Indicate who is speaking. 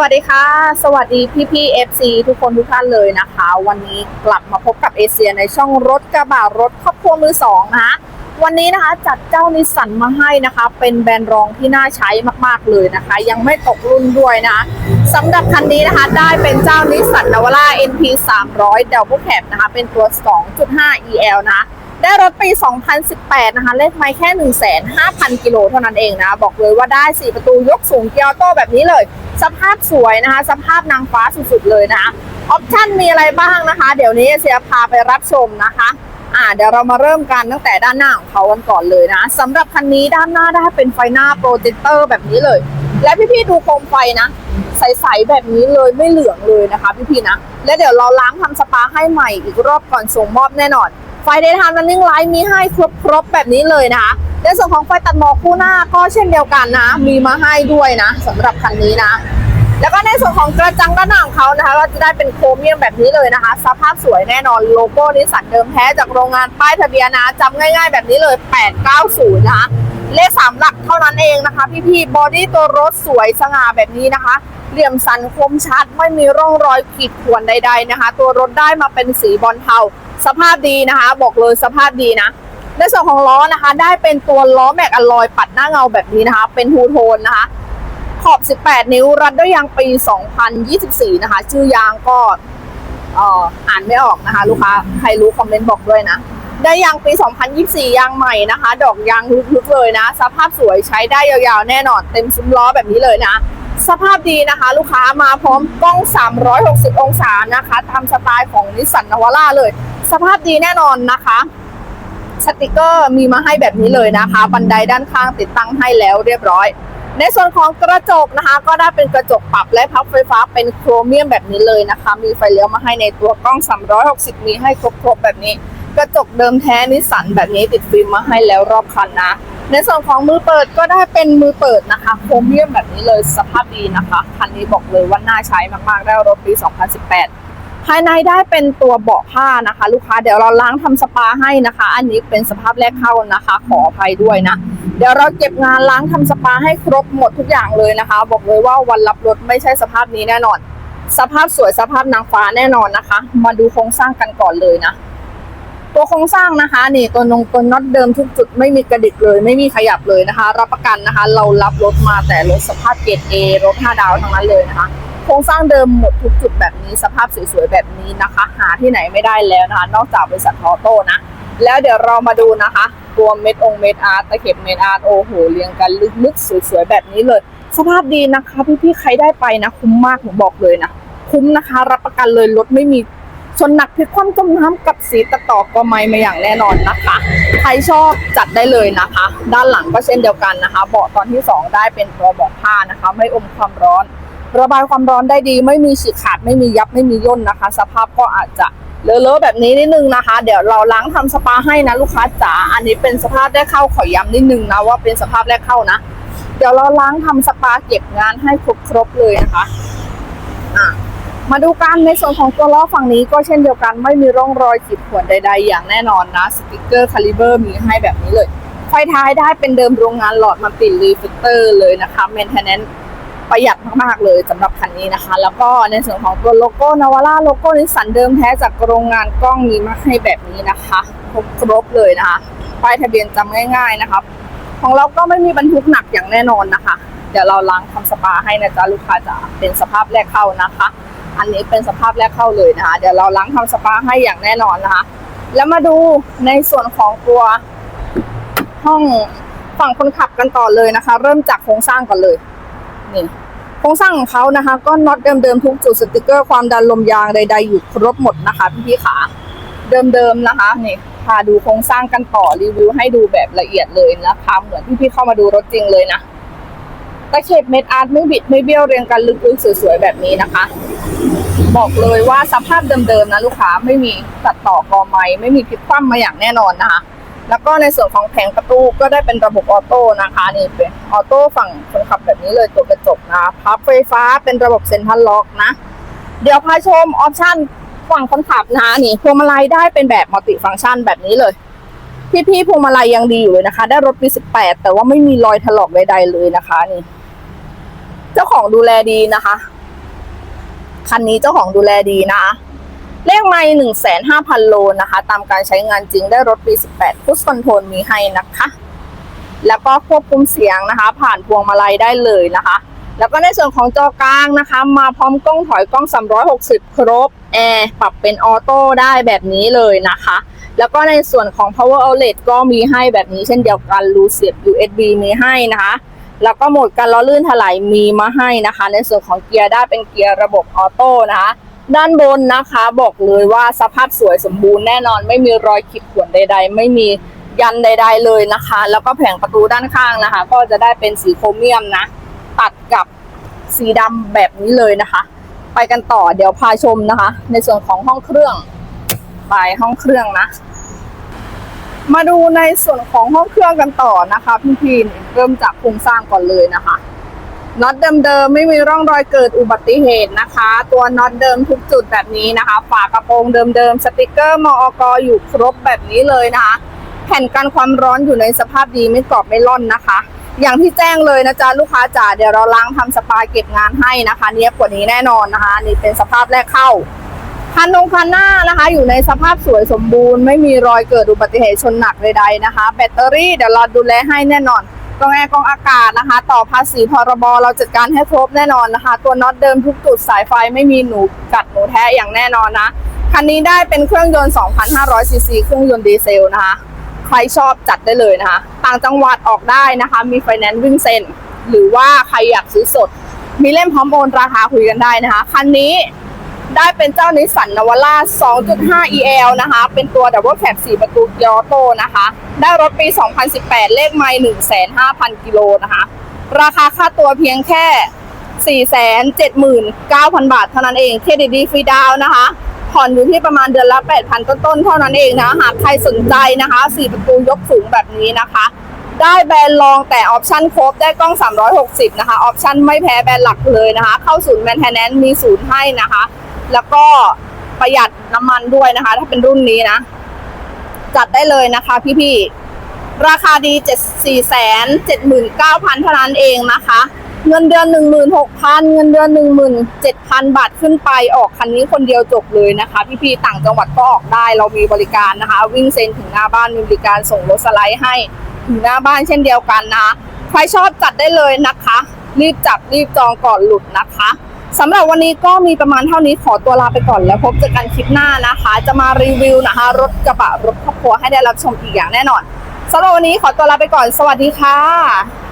Speaker 1: วัสดีค่ะ สวัสดีพี่พี่ FC ทุกคนทุกท่านเลยนะคะ วันนี้กลับมาพบกับเอเชียในช่องรถกระบะรถครอบครัวมือสองนะคะวันนี้นะคะจัดเจ้านิสสันมาให้นะคะ เป็นแบรนด์รองที่น่าใช้มากๆเลยนะคะ ยังไม่ตกรุ่นด้วยนะสำหรับคันนี้นะคะได้เป็นเจ้านิสสันนาวาร่า NP 300 Double Cab นะคะ เป็นตัว 2.5 EL นะคะได้รถปี 2018 นะคะ เลขไม่แค่ 15,000 กิโลเท่านั้นเองนะ บอกเลยว่าได้ 4 ประตูยกสูงเกียร์โต้แบบนี้เลย สภาพสวยนะคะ สภาพนางฟ้าสุดๆเลยนะคะออปชั่นมีอะไรบ้างนะคะ เดี๋ยวนี้เสียพาไปรับชมนะคะอ่าเดี๋ยวเรามาเริ่มกันตั้งแต่ด้านหน้าของเขากันก่อนเลยนะสำหรับคันนี้ด้านหน้าได้เป็นไฟหน้าโปรเจคเตอร์แบบนี้เลย และพี่ๆดูโคมไฟนะใสๆแบบนี้เลยไม่เหลืองเลยนะคะ พี่ๆนะ และเดี๋ยวเราล้างทำสปาให้ใหม่อีกรอบก่อนส่งมอบแน่นอน ไฟเดย์ทามรันนิ่งไลท์มีให้ครบๆแบบนี้เลยนะคะ ในส่วนของไฟตัดหมอกคู่หน้าก็เช่นเดียวกันนะ มีมาให้ด้วยนะสำหรับคันนี้นะ แล้วก็ในส่วนของกระจังด้านหน้าของเขานะคะ ก็จะได้เป็นโครเมียมแบบนี้เลยนะคะ สภาพสวยแน่นอนโลโก้นิสสันเดิมแท้จากโรงงานป้ายทะเบียนนะจำง่าย ๆ แบบนี้เลย 890 นะคะเลขสามหลักเท่านั้นเองนะคะ พี่ๆบอดี้ตัวรถสวยสง่าแบบนี้นะคะ เหลี่ยมสันคมชัดไม่มีร่องรอยขีดข่วนใด ๆนะคะ ตัวรถได้มาเป็นสีบอลเทาสภาพดีนะคะ บอกเลยสภาพดีนะ ในส่วนของล้อนะคะ ได้เป็นตัวล้อแม็กอลลอยปัดหน้าเงาแบบนี้นะคะ เป็นทูโทนนะคะ ขอบ 18 นิ้วรัดด้วยยางปี 2024 นะคะ ชื่อยางก็อ่อานไม่ออกนะคะ ลูกค้าใครรู้คอมเมนต์บอกด้วยนะ ได้ยางปี 2024 ยางใหม่นะคะ ดอกยางลึกๆเลยนะ สภาพสวยใช้ได้ยาวๆ แน่นอน เต็มซุ้มล้อแบบนี้เลยนะ สภาพดีนะคะ ลูกค้ามาพร้อมกล้อง 360 องศานะคะ ตามสไตล์ของนิสสันนวาร่าเลย สภาพดีแน่นอนนะคะ สติกเกอร์มีมาให้แบบนี้เลยนะคะ บันไดด้านข้างติดตั้งให้แล้วเรียบร้อย ในส่วนของกระจกนะคะ ก็ได้เป็นกระจกปรับและพับไฟฟ้าเป็นโครเมียมแบบนี้เลยนะคะ มีไฟเลี้ยวมาให้ในตัวกล้อง 360 มีให้ครบๆแบบนี้ กระจกเดิมแท้นิสสันแบบนี้ติดฟิล์มมาให้แล้วรอบคันนะ ในส่วนของมือเปิดก็ได้เป็นมือเปิดนะคะ โครเมียมแบบนี้เลยสภาพดีนะคะ คันนี้บอกเลยว่าน่าใช้มากๆได้รถปี 2018 ภายในได้เป็นตัวเบาะผ้านะคะ ลูกค้าเดี๋ยวเราล้างทำสปาให้นะคะ อันนี้เป็นสภาพแรกเข้านะคะ ขออภัยด้วยนะ เดี๋ยวเราเก็บงานล้างทำสปาให้ครบหมดทุกอย่างเลยนะคะ บอกเลยว่าวันรับรถไม่ใช่สภาพนี้แน่นอน สภาพสวยสภาพนางฟ้าแน่นอนนะคะ มาดูโครงสร้างกันก่อนเลยนะตัวโครงสร้างนะคะนี่ตัวนงตัวน็อตเดิมทุกจุดไม่มีกระดิกเลย ไม่มีขยับเลยนะคะ รับประกันนะคะ เรารับรถมาแต่รถสภาพเกรดเอรถ5ดาวทั้งนั้นเลยนะคะ โครงสร้างเดิมหมดทุกจุดแบบนี้สภาพสวยๆแบบนี้นะคะ หาที่ไหนไม่ได้แล้วนะคะ นอกจากบริษัทออโต้นะ แล้วเดี๋ยวเรามาดูนะคะตัวเม็ดองเม็ดอาร์ตตะเข็บเม็ดอาร์ตโอ้โหเรียงกันลึกๆสวยๆแบบนี้เลย สภาพดีนะคะพี่ๆใครได้ไปนะ คุ้มมากผมบอกเลยนะ คุ้มนะคะ รับประกันเลยรถไม่มีชนหนักพลิกคว่ำจมน้ำกับสีตะต่อก็ไม่มาอย่างแน่นอนนะคะ ใครชอบจัดได้เลยนะคะ ด้านหลังก็เช่นเดียวกันนะคะ เบาะตอนที่ 2 ได้เป็นตัวเบาะผ้านะคะ ไม่อมความร้อน ระบายความร้อนได้ดี ไม่มีฉีกขาดไม่มียับไม่มีย่นนะคะ สภาพก็อาจจะเลอะๆแบบนี้นิดนึงนะคะ เดี๋ยวเราล้างทำสปาให้นะลูกค้าจ๋าอันนี้เป็นสภาพแรกเข้าขอย้ำนิดนึงนะว่าเป็นสภาพแรกเข้านะ เดี๋ยวเราล้างทำสปาเก็บงานให้ครบๆเลยนะคะอะมาดูกันในส่วนของตัวล้อฝั่งนี้ก็เช่นเดียวกันไม่มีร่องรอยขีดข่วนใด ๆ อย่างแน่นอนนะสติกเกอร์คาลิเบอร์มีให้แบบนี้เลย ไฟท้ายได้เป็นเดิมโรงงานหลอดมาปิดรีฟิลเตอร์เลยนะคะเมนเทนแนน ประหยัดมากๆเลยสำหรับคันนี้นะคะ แล้วก็ในส่วนของตัวโลโก้นาวาร่าโลโก้นิสสันเดิมแท้จากโรงงานกล้องมีมาให้แบบนี้นะคะครบครบเลยนะคะป้ายทะเบียนจำง่าย ๆนะครับของเราก็ไม่มีบรรทุกหนักอย่างแน่นอนนะคะ เดี๋ยวเราล้างทำสปาให้นะจ๊ะลูกค้าจะเป็นสภาพแรกเข้านะคะ อันนี้เป็นสภาพแรกเข้าเลยนะคะ เดี๋ยวเราล้างทำสปาให้อย่างแน่นอนนะคะ แล้วมาดูในส่วนของตัวห้องฝั่งคนขับกันต่อเลยนะคะ เริ่มจากโครงสร้างก่อนเลย นี่โครงสร้างของเขานะคะ ก็น็อตเดิมๆทุกจุดสติกเกอร์ความดันลมยางใด ๆ อยู่ครบหมดนะคะพี่ๆขาเดิมๆนะคะนี่พาดูโครงสร้างกันต่อรีวิวให้ดูแบบละเอียดเลยนะคะเหมือนที่พี่เข้ามาดูรถจริงเลยนะตะเข็บเม็ดอาร์ตไม่บิดไม่เบี้ยวเรียงกันลึกๆสวยๆแบบนี้นะคะ บอกเลยว่าสภาพเดิมๆนะลูกค้าไม่มีตัดต่อกอไม้ไม่มีพลิกคว่ำมาอย่างแน่นอนนะคะ แล้วก็ในส่วนของแผงประตูก็ได้เป็นระบบออโต้นะคะนี่เป็นออโต้ฝั่งคนขับแบบนี้เลยตัวกระจกนะพับไฟฟ้าเป็นระบบเซ็นทรัลล็อกนะ เดี๋ยวพาชมออปชั่นฝั่งคนขับนะคะนี่พวงมาลัยได้เป็นแบบมัลติฟังก์ชันแบบนี้เลย พี่ๆพวงมาลัยยังดีอยู่เลยนะคะ ได้รถปี18แต่ว่าไม่มีรอยถลอกใดๆเลยนะคะนี่ เจ้าของดูแลดีนะคะ คันนี้เจ้าของดูแลดีนะคะ เลขไม่หนึ่งแสนห้าพันโลนะคะ ตามการใช้งานจริงได้รถปี 18 พุชคอนโทรลมีให้นะคะ แล้วก็ควบคุมเสียงนะคะ ผ่านพวงมาลัยได้เลยนะคะ แล้วก็ในส่วนของจอกลางนะคะ มาพร้อมกล้องถอยกล้อง 360 ครบแอร์ปรับเป็นออโต้ได้แบบนี้เลยนะคะ แล้วก็ในส่วนของ power outlet ก็มีให้แบบนี้เช่นเดียวกันรูเสียบ USB มีให้นะคะแล้วก็โหมดการล้อลื่นถลายมีมาให้นะคะ ในส่วนของเกียร์ได้เป็นเกียร์ระบบออโต้นะคะ ด้านบนนะคะบอกเลยว่าสภาพสวยสมบูรณ์แน่นอนไม่มีรอยขีดข่วนใด ๆ ไม่มียันใด ๆ เลยนะคะ แล้วก็แผงประตูด้านข้างนะคะ ก็จะได้เป็นสีโครเมียมนะ ตัดกับสีดำแบบนี้เลยนะคะ ไปกันต่อเดี๋ยวพาชมนะคะ ในส่วนของห้องเครื่องไปห้องเครื่องนะ มาดูในส่วนของห้องเครื่องกันต่อนะคะพี่ๆเริ่มจากโครงสร้างก่อนเลยนะคะ น็อตเดิมๆไม่มีร่องรอยเกิดอุบัติเหตุนะคะ ตัวน็อตเดิมทุกจุดแบบนี้นะคะ ฝากระโปรงเดิมๆสติกเกอร์มอกอยู่ครบแบบนี้เลยนะคะ แผ่นกันความร้อนอยู่ในสภาพดีไม่กรอบไม่ร่อนนะคะ อย่างที่แจ้งเลยนะจ๊ะลูกค้าจ๋าเดี๋ยวเราล้างทำสปาเก็บงานให้นะคะเนี้ยกว่านี้แน่นอนนะคะ นี่เป็นสภาพแรกเข้าคันตรงคันหน้านะคะ อยู่ในสภาพสวยสมบูรณ์ ไม่มีรอยเกิดอุบัติเหตุชนหนักใดๆนะคะ แบตเตอรี่เดี๋ยวเราดูแลให้แน่นอน กองแอร์กองอากาศนะคะ ต่อภาษีพรบเราจัดการให้ครบแน่นอนนะคะ ตัวน็อตเดิมทุกจุดสายไฟไม่มีหนูกัดหนูแท้อย่างแน่นอนนะคันนี้ได้เป็นเครื่องยนต์ 2,500 ซีซีเครื่องยนต์ดีเซลนะคะ ใครชอบจัดได้เลยนะคะ ต่างจังหวัดออกได้นะคะ มีไฟแนนซ์วิ่งเซ็นหรือว่าใครอยากซื้อสด มีเล่มพร้อมโอนราคาคุยกันได้นะคะ คันนี้ ได้เป็นเจ้านิสสันนวาร่า 2.5 EL นะคะ เป็นตัวดับเบิลแคป4ประตูยอโต้นะคะ ได้รถปี 2018 เลขไมล์1,500,0 กิโลนะคะ ราคาค่าตัวเพียงแค่ 479,000 บาทเท่านั้นเอง เครดิตดีฟรีดาวน์นะคะ ผ่อนอยู่ที่ประมาณเดือนละ 8,000 ต้นๆ เท่านั้นเองนะ หากใครสนใจนะคะ 4 ประตูยกสูงแบบนี้นะคะ ได้แบรนด์รองแต่ออปชั่นครบ ได้กล้อง 360 นะคะ ออปชั่นไม่แพ้แบรนด์หลักเลยนะคะ เข้าศูนย์แมนเทนแนนซ์มีศูนย์ให้นะคะ แล้วก็ประหยัดน้ำมันด้วยนะคะ ถ้าเป็นรุ่นนี้นะ จัดได้เลยนะคะพี่ๆ ราคาดี7 4 7 9 0 0 0เท่านั้นเองนะคะ เงินเดือน16,000เงินเดือน17,000บาทขึ้นไปออกคันนี้คนเดียวจบเลยนะคะ พี่ๆ ต่างจังหวัดก็ออกได้เรามีบริการนะคะ วิ่งเซ็นถึงหน้าบ้านมีบริการส่งรถสไลด์ให้ถึงหน้าบ้านเช่นเดียวกันนะคะใครชอบจัดได้เลยนะคะ รีบจับรีบจองก่อนหลุดนะคะ สำหรับวันนี้ก็มีประมาณเท่านี้ขอตัวลาไปก่อนแล้วพบเจอกันคลิปหน้านะคะ จะมารีวิวนะคะ รถกระบะรถครอบครัวให้ได้รับชมอีกอย่างแน่นอนสำหรับวันนี้ขอตัวลาไปก่อน สวัสดีค่ะ